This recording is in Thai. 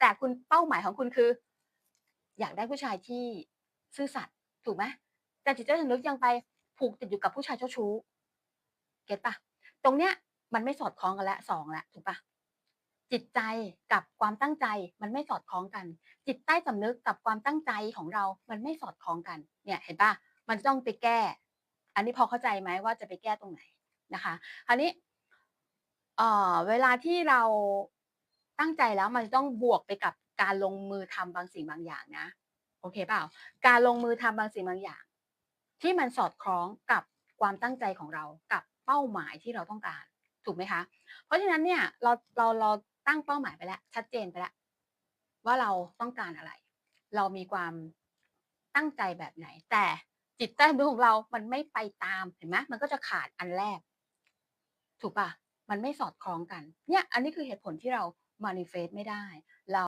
แต่คุณเป้าหมายของคุณคือ อยากได้ผู้ชายที่ซื่อสัตย์ถูกไหมแต่จิตใต้สำนึกยังไปผูกติดอยู่กับผู้ชายเจ้าชู้ เก็ตปะตรงเนี้ยมันไม่สอดคล้องกันล้วสองล้วถูกปะจิตใจกับความตั้งใจมันไม่สอดคล้องกัน จิตใต้สำนึกกับความตั้งใจของเรา มันไม่สอดคล้องกัน เนี่ยเห็นปะมันจะต้องไปแก้ อันนี้พอเข้าใจไหมว่าจะไปแก้ตรงไหนนะคะคราวนี้เอ่อเวลาที่เรา ตั้งใจแล้วมันต้องบวกไปกับการลงมือทำบางสิ่งบางอย่างนะ โอเคเปล่า การลงมือทำบางสิ่งบางอย่าง ที่มันสอดคล้องกับความตั้งใจของเรากับเป้าหมายที่เราต้องการ ถูกไหมคะ เพราะฉะนั้นเนี่ยเราเราเราตั้งเป้าหมายไปแล้ว ชัดเจนไปแล้ว ว่าเราต้องการอะไร เรามีความตั้งใจแบบไหน แต่จิตใต้สำนึกของเรามันไม่ไปตามเห็นไหมมันก็จะขาดอันแรก ถูกปะมันไม่สอดคล้องกัน เนี่ย อันนี้คือเหตุผลที่เรา manifest ไม่ได้ เรา